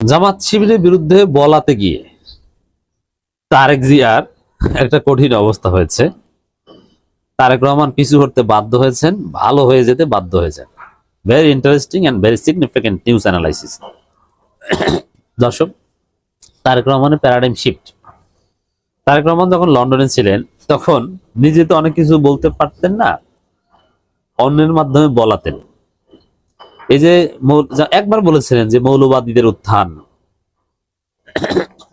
জামাত শিবিরের বিরুদ্ধে বলাতে গিয়ে তারেক জিয়ার একটা কঠিন অবস্থা হয়েছে। তারেক রহমান পিছু হতে বাধ্য হয়েছেন, ভালো হয়ে যেতে বাধ্য হয়েছেন। Very interesting and very significant news analysis দর্শক, তারেক রহমানের প্যারাডাইম শিফট তারেক রহমান যখন লন্ডনে ছিলেন, তখন নিজে তো অনেক কিছু বলতে পারতেন না, অন্যের মাধ্যমে বলাতেন। এই যে একবার বলেছিলেন যে মৌলবাদীদের উত্থান।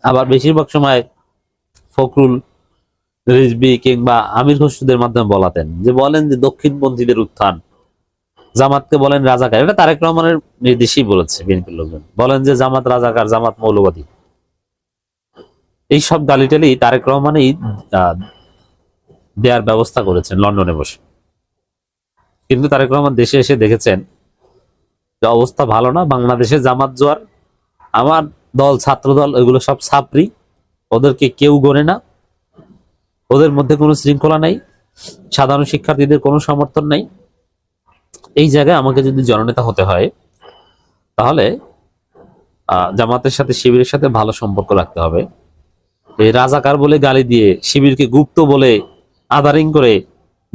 আবার বেশিরভাগ সময় ফখরুল রিজবি কিংবা আমির খসরুদের মাধ্যমে বলাতেন যে বলেন যে দক্ষিণপন্থীদের উত্থান। জামাতকে বলেন রাজাকার। এটা তারেক রহমানের নির্দেশেই বলেছে বিএনপির লোকজন। বলেন যে জামাত রাজাকার, জামাত মৌলবাদী। এই সব গালিটালি তারেক রহমানই দেওয়ার ব্যবস্থা করেছেন লন্ডনে বসে। কিন্তু তারেক রহমান দেশে এসে দেখেছেন অবস্থা ভালো না, বাংলাদেশে জামাত জোয়ার, আমার দল, ছাত্র দল, এগুলো সব ছাপরি ওদেরকে কেউ গড়ে না। ওদের মধ্যে কোনো শৃঙ্খলা নাই। সাধারণ শিক্ষার্থীদের কোনো সমর্থন নাই। এই জায়গায় আমাকে যদি জননেতা হতে হয়, তাহলে জামাতের সাথে, শিবিরের সাথে ভালো সম্পর্ক রাখতে হবে। এই রাজাকার বলে গালি দিয়ে, শিবিরকে গুপ্ত বলে আদারিং করে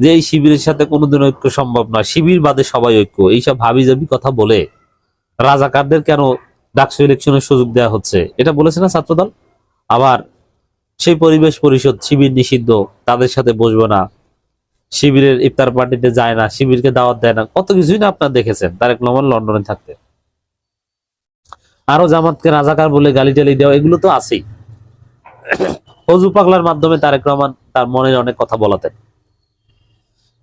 যে এই শিবিরের সাথে কোনোদিন ঐক্য সম্ভব নয়। শিবির বাদে সবাই ঐক্য। এইসব হাবি জাবি কথা বলে রাজাকারদের কেন ডাকসু ইলেকশনের সুযোগ দেওয়া হচ্ছে? এটা বলেছে না ছাত্রদল? আবার সেই পরিবেশ পরিষদ, শিবির নিষিদ্ধ, তাদের সাথে বসবো না। শিবিরের ইফতার পার্টিতে যায় না, শিবিরকে দাওয়াত দেয় না। কত কিছুই না আপনার দেখেছেন। তারেক রহমান লন্ডনে থাকতে আরও জামাতকে রাজাকার বলে গালি টালি দেওয়া, এগুলো তো আছেই। ফজু পাগলার মাধ্যমে তারেক রহমান তার মনের অনেক কথা বলাতেন।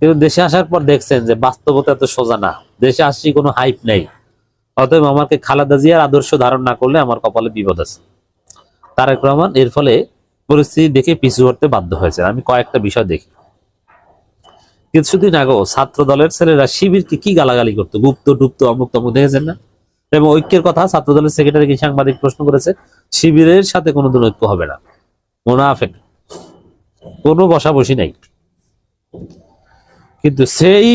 কিন্তু দেশে আসার পর দেখছেন যে বাস্তবতা এত সোজা না। দেশে আসছি কোনো হাইপ নেই। অতএব আমাকে খালাদা জিয়ার আদর্শ ধারণ না করলে আমার কপালে বিপদ আছে। তারেক রহমান এর ফলে পরিস্থিতি দেখে পিছু হতে বাধ্য হয়েছে আমি কয়েকটা বিষয় দেখি। কিছুদিন আগেও ছাত্র দলের ছেলেরা শিবিরকে কি গালাগালি করতো? গুপ্ত, টুপ্ত অমুক তমুক দেখেছেন না? এবং ঐক্যের কথা ছাত্র দলের সেক্রেটারি কি সাংবাদিক প্রশ্ন করেছে, শিবিরের সাথে কোনোদিন ঐক্য হবে না। মোনাফেক। কোনো বসাবসি নাই। কিন্তু সেই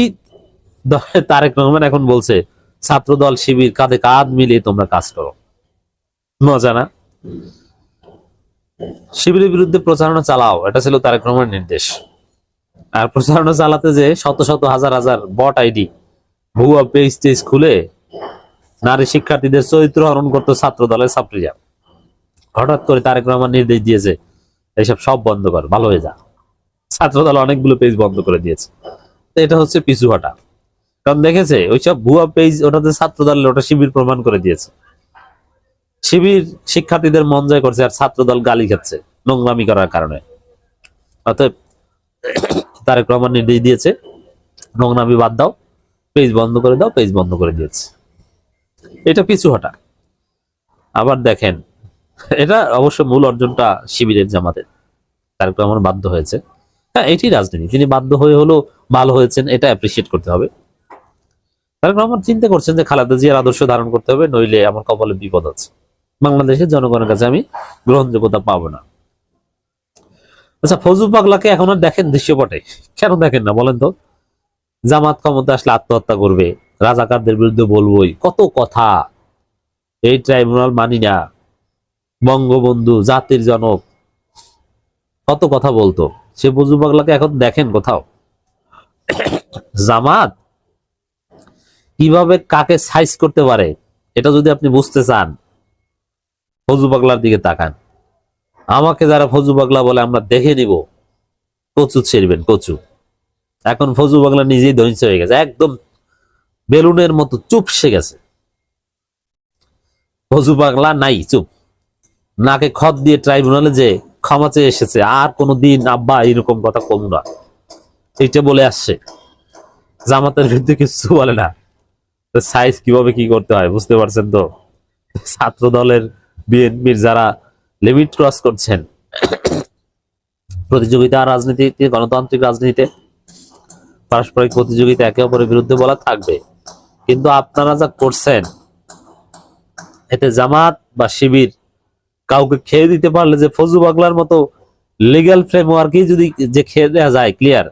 তারেক রহমান এখন বলছে ছাত্র দল শিবির, কাঁধে কাঁধ মিলিয়ে তোমরা কাজ করো। মজা না? শিবিরের বিরুদ্ধে প্রচারণা চালাও, এটা ছিল তারেক রহমানের নির্দেশ। আর প্রচারণা চালাতে যে শত শত হাজার হাজার বট আইডি, ভুয়া পেজ টেজ খুলে নারী শিক্ষার্থীদের চরিত্র হরণ করতো ছাত্র দলের ছাত্রীরা। হঠাৎ করে তারেক রহমান নির্দেশ দিয়েছে, এইসব সব বন্ধ কর, ভালো হয়ে যা। ছাত্র দল অনেকগুলো পেজ বন্ধ করে দিয়েছে। এটা হচ্ছে পিছু হটা কারণ দেখেছে, ওইসব ভুয়া পেজ ওটাতে ছাত্র দলের ওটা শিবির প্রমাণ করে দিয়েছে। শিবির শিক্ষার্থীদের মন জয় করছে আর ছাত্র দল গালি খাচ্ছে নোংরামি করার কারণে। অতএব তারেক রহমান নির্দেশ দিয়েছে, নোংরামি বাদ দাও পেজ বন্ধ করে দাও পেজ বন্ধ করে দিয়েছে। এটা পিছু হটা আবার দেখেন, এটা অবশ্য মূল অর্জনটা শিবিরের জামাতের তারেক রহমান বাধ্য হয়েছে। হ্যাঁ এটি রাজনীতি। তিনি বাধ্য হয়ে হলো ভালো হয়েছেন, এটা অ্যাপ্রিসিয়েট করতে হবে। তারেক রহমান চিন্তা করছেন যে খালেদা জিয়ার আদর্শ ধারণ করতে হবে, নইলে আমার কপালে বিপদ আছে। বাংলাদেশের জনগণের কাছে আমি গ্রহণযোগ্যতা পাবো না। আচ্ছা ফজু পাগলাকে এখন আর দেখেন দৃশ্যপটে। কেন দেখেন না বলেন তো? জামাত ক্ষমতা আসলে আত্মহত্যা করবে। রাজাকারদের বিরুদ্ধে বলবোই, কত কথা। এই ট্রাইব্যুনাল মানি না। বঙ্গবন্ধু, জাতির জনক। কত কথা বলতো। সে ফজু পাগলাকে এখন দেখেন কোথাও। জামাত কীভাবে কাকে সাইজ করতে পারে, এটা যদি আপনি বুঝতে চান ফজু পাগলার দিকে তাকান। আমাকে যারা ফজু পাগলা বলে আমরা দেখে নিব, কচু ছেড়বেন, কচু। এখন ফজু পাগলা নিজেই ধ্বংস হয়ে গেছে, একদম বেলুনের মতো চুপসে গেছে। ফজু পাগলা নাই, চুপ। নাকে খত দিয়ে ট্রাইব্যুনালে যে ক্ষমা চেয়ে এসেছে, আর কোনো দিন আব্বা এরকম কথা কম না। এইটা বলে আসছে। জামাতের বিরুদ্ধে কিছু বলে না। সাইজ কীভাবে কি করতে হয়, বুঝতে পারছেন তো? ছাত্র দলের বিএনপির যারা লিমিট ক্রস করছেন, প্রতিযোগিতা রাজনীতিতে, গণতান্ত্রিক রাজনীতিতে, পারস্পরিক প্রতিযোগিতা একে অপরের বিরুদ্ধে বলা থাকবে। কিন্তু আপনারা যা করছেন, এতে জামাত বা শিবির কাউকে খেয়ে দিতে পারলে যে ফজু বাগলার মতো লিগ্যাল ফ্রেমওয়ার্কেই যদি যে খেয়ে দেওয়া যায় ক্লিয়ার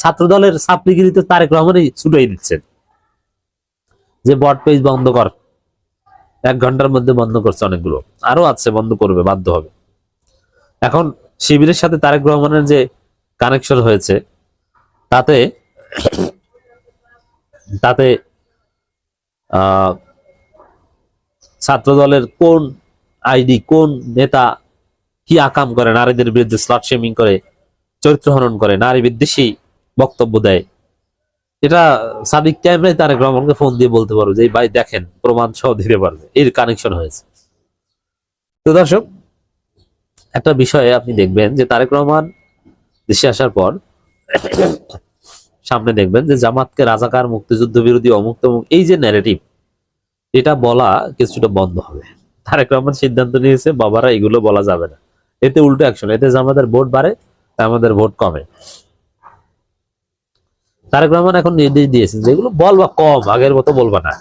ছাত্র দলের ছাত্রীগিরিতে তারেক রহমানই ছুটাই দিচ্ছেন। যে বট পেজ বন্ধ কর, এক ঘণ্টার মধ্যে বন্ধ করছে অনেকগুলো। আরও আছে, বন্ধ করবে, বাধ্য হবে। এখন শিবিরের সাথে তারেক রহমানের যে কানেকশন হয়েছে, তাতে তাতে ছাত্র দলের কোন আইডি, কোন নেতা কি আকাম করে, নারীদের বিরুদ্ধে স্লট শেমিং করে চরিত্র হনন করে, নারী বিদ্বেষী বক্তব্য দেয়। এটা সাদিক ক্যামেরায় তারেক রহমানকে ফোন দিয়ে বলতে পারো যে ভাই দেখেন, প্রমাণ সহ দিতে পারবে। এর কানেকশন হয়েছে। তো দর্শক, একটা বিষয়ে আপনি দেখবেন যে, তারেক রহমান দেশে আসার পর সামনে দেখবেন যে, জামাতকে রাজাকার, মুক্তিযুদ্ধ বিরোধী, অমুক তমুক, এই যে ন্যারেটিভ এটা বলা কিছুটা বন্ধ হবে। তারেক রহমান সিদ্ধান্ত নিয়েছে, বাবারা, এগুলো বলা যাবে না। এতে উল্টো অ্যাকশন এতে জামাতের ভোট বাড়ে আমাদের ভোট কমে। তারেক রহমান এখন নির্দেশ দিয়েছেন যেগুলো বলবা কম, আগের মতো বলবা না।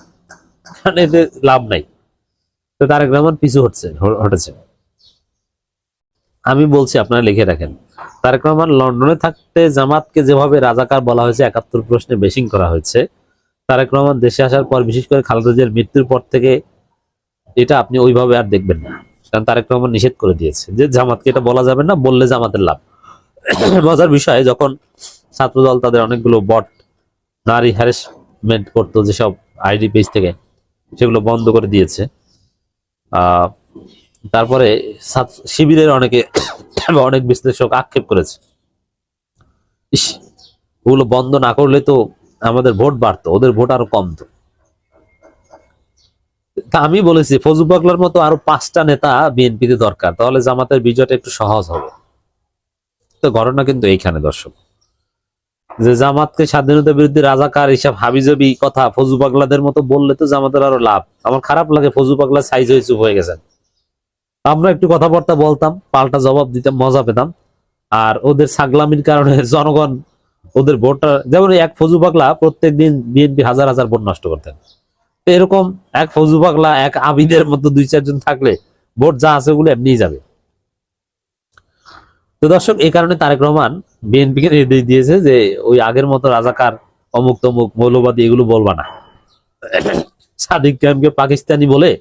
কারণ এতে লাভ নাই। তো তারেক রহমান পিছু হচ্ছে হটেছে আমি বলছি, আপনারা লিখে রাখেন। তারেক রহমান লন্ডনে থাকতে জামাতকে যেভাবে রাজাকার বলা হয়েছে, একাত্তর প্রশ্নে বেশিং করা হয়েছে। তারেক রহমান দেশে আসার পর, বিশেষ করে খালেদা জিয়ার মৃত্যুর পর থেকে এটা আপনি ওইভাবে আর দেখবেন না। কারণ তারেক রহমান নিষেধ করে দিয়েছে যে জামাতকে এটা বলা যাবে না, বললে জামাতের লাভ। মজার বিষয়, যখন ছাত্রদল তাদের অনেকগুলো বট নারী হ্যারাসমেন্ট করতো যেসব আইডি পেজ থেকে, সেগুলো বন্ধ করে দিয়েছে। তারপরে শিবিরের অনেকে অনেক বিশ্লেষক আক্ষেপ করেছে। ওগুলো বন্ধ না করলে তো আমাদের ভোট বাড়তো, ওদের ভোট আরও কমতো। তা আমি বলেছি ফজু পাগলার মতো আরও পাঁচটা নেতা বিএনপিতে দরকার, তাহলে জামাতের বিজয়টা একটু সহজ হবে। তো ঘটনা কিন্তু এইখানে, দর্শক। যে জামাতকে স্বাধীনতা বিরুদ্ধে রাজাকার হিসাব হাবিজাবি কথা ফজু পাগলাদের মতো বললে তো জামাতের আরও লাভ। আমার খারাপ লাগে ফজু পাগলা সাইজ হয়ে চুপ হয়ে গেছেন। আমরা একটু কথাবার্তা বলতাম, পাল্টা জবাব দিতাম, মজা পেতাম। আর ওদের ছাগলামির কারণে জনগণ ওদের ভোটটা, যেমন এক ফজু পাগলা প্রত্যেক দিন বিএনপি হাজার হাজার ভোট নষ্ট করতেন। এরকম এক ফজু পাগলা, এক আবিদের মতো দুই চারজন থাকলে ভোট যা আছে ওগুলো এমনিই যাবে। তো দর্শক এই কারণে তারেক রহমান বিএনপিকে নির্দেশ দিয়েছে যে ওই আগের মতো রাজাকার অমুক তমুক মৌলবাদী এগুলো বলবা না। সাদিক ক্যামকে পাকিস্তানি বলে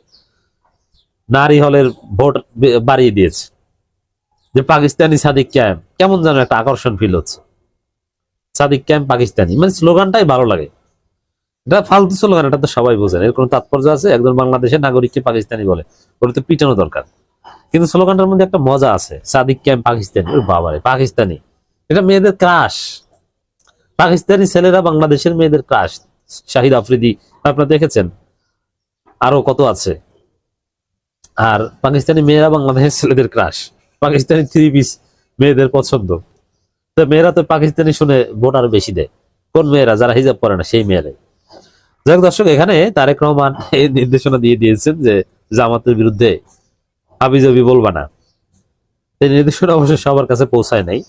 নারী হলের ভোট বাড়িয়ে দিয়েছে। যে পাকিস্তানি সাদিক ক্যাম্প কেমন যেন একটা আকর্ষণ ফিল হচ্ছে। সাদিক ক্যাম্প পাকিস্তানি মানে স্লোগানটাই ভালো লাগে। এটা ফালতু স্লোগান, এটা তো সবাই বোঝেন, এর কোনো তাৎপর্য আছে? একজন বাংলাদেশের নাগরিককে পাকিস্তানি বলে, ওটা তো পিটানো দরকার। কিন্তু স্লোগানটার মধ্যে একটা মজা আছে, সাদিক ক্যাম্প পাকিস্তানি। ওরে বাবারে, পাকিস্তানি। এটা মেয়েদের ক্রাশ পাকিস্তানি ছেলেরা বাংলাদেশের মেয়েদের ক্রাশ শাহিদ আফ্রিদি, আপনারা দেখেছেন? আরও কত আছে? আর পাকিস্তানি মেয়েরা বাংলাদেশের ছেলেদের ক্রাশ পাকিস্তানি থ্রি পিস মেয়েদের পছন্দ। তো মেয়েরা তো পাকিস্তানি শুনে ভোট আরও বেশি দেয়। কোন মেয়েরা? যারা হিজাব পরে না, সেই মেয়েরাই। যাই দর্শক, এখানে তারেক রহমান এই নির্দেশনা দিয়ে দিয়েছেন যে জামাতের বিরুদ্ধে হাবিজাবি বলবা না। নির্দেশনা অবশ্য সবার কাছে পৌঁছায় নাই।